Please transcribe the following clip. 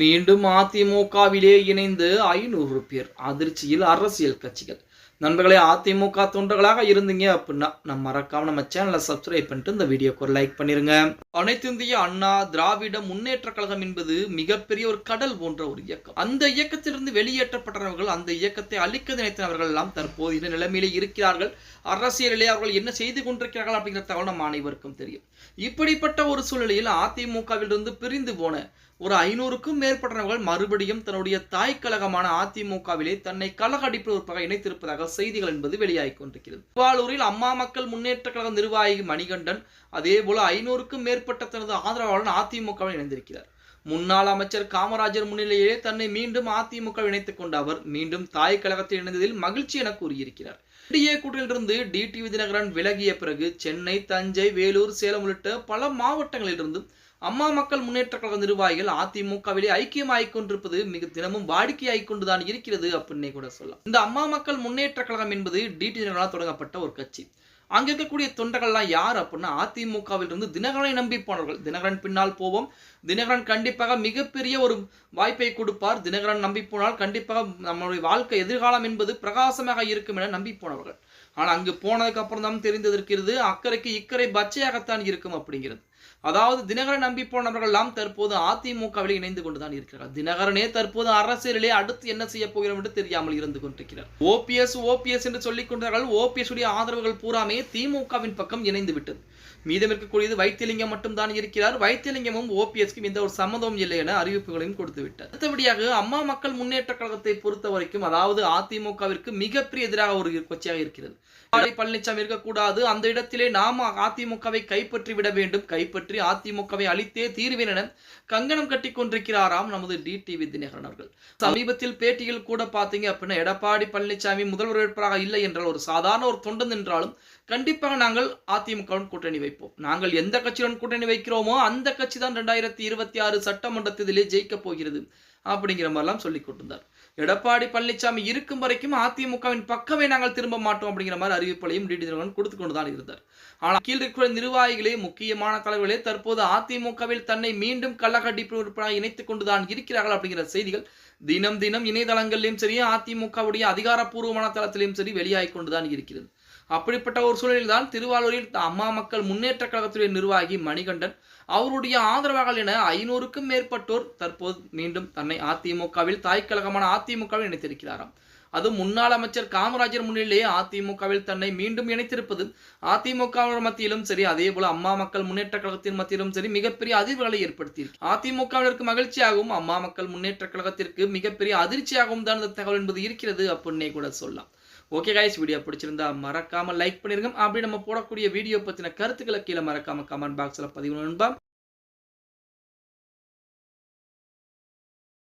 மீண்டும் அதிமுகவிலே இணைந்து ஐநூறு பேர் அதிர்ச்சியில் அரசியல் கட்சிகள். நண்பர்களே அதிமுக தொண்டர்களாக இருந்தீங்க அப்படின்னா நம்ம மறக்காம நம்ம சேனலை சப்ஸ்கிரைப் பண்ணிட்டு இந்த வீடியோக்கு ஒரு லைக் பண்ணிருங்க. அனைத்து இந்திய அண்ணா திராவிட முன்னேற்ற கழகம் என்பது மிகப்பெரிய ஒரு கடல் போன்ற ஒரு இயக்கம். அந்த இயக்கத்திலிருந்து வெளியேற்றப்பட்டவர்கள் அந்த இயக்கத்தை அழிக்க நினைத்தவர்கள் எல்லாம் தற்போது இந்த நிலைமையிலே இருக்கிறார்கள். அரசியலிலே அவர்கள் என்ன செய்து கொண்டிருக்கிறார்கள் அப்படிங்கிற தகவல் நம்ம அனைவருக்கும் தெரியும். இப்படிப்பட்ட ஒரு சூழ்நிலையில் அதிமுகவிலிருந்து பிரிந்து போன ஒரு ஐநூறுக்கும் மேற்பட்டவர்கள் மறுபடியும் தன்னுடைய தாய் கழகமான அதிமுகவிலே தன்னை கலகடிப்பதற்காக இணைத்திருப்பதாக செய்திகள் என்பது வெளியாகிக் கொண்டிருக்கிறது. திருவாரூரில் அம்மா மக்கள் முன்னேற்ற கழக நிர்வாகி மணிகண்டன் அதே போல ஐநூறுக்கும் மேற்பட்ட தனது ஆதரவாளன் அதிமுகவில் இணைந்திருக்கிறார். முன்னாள் அமைச்சர் காமராஜர் முன்னிலையிலே தன்னை மீண்டும் அதிமுக இணைத்துக் கொண்ட அவர் மீண்டும் தாய் கழகத்தில் இணைந்ததில் மகிழ்ச்சி என கூறியிருக்கிறார். என்டிஏ கூட்டணியிலிருந்து டிடிவி தினகரன் விலகிய பிறகு சென்னை தஞ்சை வேலூர் சேலம் உள்ளிட்ட பல மாவட்டங்களிலிருந்து அம்மா மக்கள் முன்னேற்ற கழக நிர்வாகிகள் அதிமுகவிலே ஐக்கியமாகிக் கொண்டிருப்பது மிக தினமும் வாடிக்கையாகிக் கொண்டுதான் இருக்கிறது அப்படின்னே கூட சொல்லலாம். இந்த அம்மா மக்கள் முன்னேற்ற கழகம் என்பது டிடி தினகரனால் தொடங்கப்பட்ட ஒரு கட்சி. அங்க இருக்கக்கூடிய தொண்டர்கள்லாம் யார் அப்படின்னா அதிமுகவில் இருந்து தினகரனை நம்பி போனவர்கள். தினகரன் பின்னால் போவோம். தினகரன் கண்டிப்பாக மிகப்பெரிய ஒரு வாய்ப்பை கொடுப்பார். தினகரன் நம்பி போனால் கண்டிப்பாக நம்மளுடைய வாழ்க்கை எதிர்காலம் என்பது பிரகாசமாக இருக்கும் என நம்பி போனவர்கள். ஆனால் அங்கு போனதுக்கு அப்புறம் தான் தெரிந்திருக்கிறது அக்கறைக்கு இக்கரை பச்சையாகத்தான் இருக்கும் அப்படிங்கிறது. அதாவது தினகரன் நம்பி போனவர்கள் எல்லாம் தற்போது அதிமுகவில் இணைந்து கொண்டுதான் இருக்கிறார்கள். தினகரனே தற்போது அரசியலிலே அடுத்து என்ன செய்ய போகிறோம் என்று தெரியாமல் இருந்து கொண்டிருக்கிறார். ஓபிஎஸ் ஓபிஎஸ் என்று சொல்லிக் கொண்டார்கள் ஓபிஎஸ் உடைய ஆதரவுகள் பூராமே திமுகவின் பக்கம் இணைந்து விட்டது. மீதம் இருக்கக்கூடியது வைத்தியலிங்கம் மட்டும்தான் இருக்கிறார். வைத்தியலிங்கமும் ஓபிஎஸ்க்கும் எந்த ஒரு சம்மதமும் இல்லை என அறிவிப்புகளையும் கொடுத்து விட்டார். அடுத்தபடியாக அம்மா மக்கள் முன்னேற்ற கழகத்தை பொறுத்த வரைக்கும் அதாவது அதிமுகவிற்கு மிகப்பெரிய எதிராக ஒரு கட்சியாக இருக்கிறது. பழனிசாமி இருக்கக்கூடாது. அந்த இடத்திலே நாம் அதிமுகவை கைப்பற்றி விட வேண்டும். கைப்பற்றி அதிமுகவை அழித்தே தீர்வேன் என கங்கணம் கட்டி கொண்டிருக்கிறாராம் நமது டிடிவி தினகரன் அவர்கள். சமீபத்தில் பேட்டியில் கூட பாத்தீங்க அப்படின்னா எடப்பாடி பழனிசாமி முதல்வர் வேட்பாளராக இல்லை என்றால் ஒரு சாதாரண ஒரு தொண்டன் என்றாலும் கண்டிப்பாக நாங்கள் அதிமுகவுடன் கூட்டணி வைப்போம். நாங்கள் எந்த கட்சியுடன் கூட்டணி வைக்கிறோமோ அந்த கட்சி தான் ரெண்டாயிரத்தி இருபத்தி ஆறு சட்டமன்றத்திலே ஜெயிக்க போகிறது அப்படிங்கிற மாதிரிலாம் சொல்லி கொண்டிருந்தார். எடப்பாடி பழனிசாமி இருக்கும் வரைக்கும் அதிமுகவின் பக்கமே நாங்கள் திரும்ப மாட்டோம் அப்படிங்கிற மாதிரி அறிவிப்புகளையும் டிடி தினகரன் கொடுத்து கொண்டுதான் இருந்தார். ஆனால் கீழ் இருக்கிற நிர்வாகிகளே முக்கியமான தலைவர்களே தற்போது அதிமுகவில் தன்னை மீண்டும் கள்ளக்கடிப்பு உறுப்பினராக இணைத்துக் கொண்டுதான் இருக்கிறார்கள் அப்படிங்கிற செய்திகள் தினம் தினம் இணையதளங்களிலும் சரி அதிமுகவுடைய அதிகாரப்பூர்வமான தளத்திலும் சரி வெளியாகிக் கொண்டுதான் இருக்கிறது. அப்படிப்பட்ட ஒரு சூழலில் தான் திருவாரூரில் அம்மா மக்கள் முன்னேற்ற கழகத்துடைய நிர்வாகி மணிகண்டன் அவருடைய ஆதரவாளர்கள் என ஐநூறுக்கும் மேற்பட்டோர் தற்போது மீண்டும் தன்னை அதிமுகவில் தாய் கழகமான அதிமுகவில் இணைத்திருக்கிறாராம். அது முன்னாள் அமைச்சர் காமராஜர் முன்னிலேயே அதிமுகவில் தன்னை மீண்டும் இணைத்திருப்பது அதிமுக மத்தியிலும் சரி அதே போல அம்மா மக்கள் முன்னேற்ற கழகத்தின் மத்தியிலும் சரி மிகப்பெரிய அதிர்வுகளை ஏற்படுத்தி அதிமுகவினருக்கு மகிழ்ச்சியாகவும் அம்மா மக்கள் முன்னேற்ற கழகத்திற்கு மிகப்பெரிய அதிர்ச்சியாகவும் தான் இந்த தகவல் என்பது இருக்கிறது அப்படின்னே கூட சொல்லலாம். ஓகே கைஸ் வீடியோ பிடிச்சிருந்தா மறக்காமல் லைக் பண்ணிருங்க. அப்படி நம்ம போடக்கூடிய வீடியோ பற்றின கருத்துக்களை கீழே மறக்காம கமெண்ட் பாக்ஸில் பதிவு நண்பா.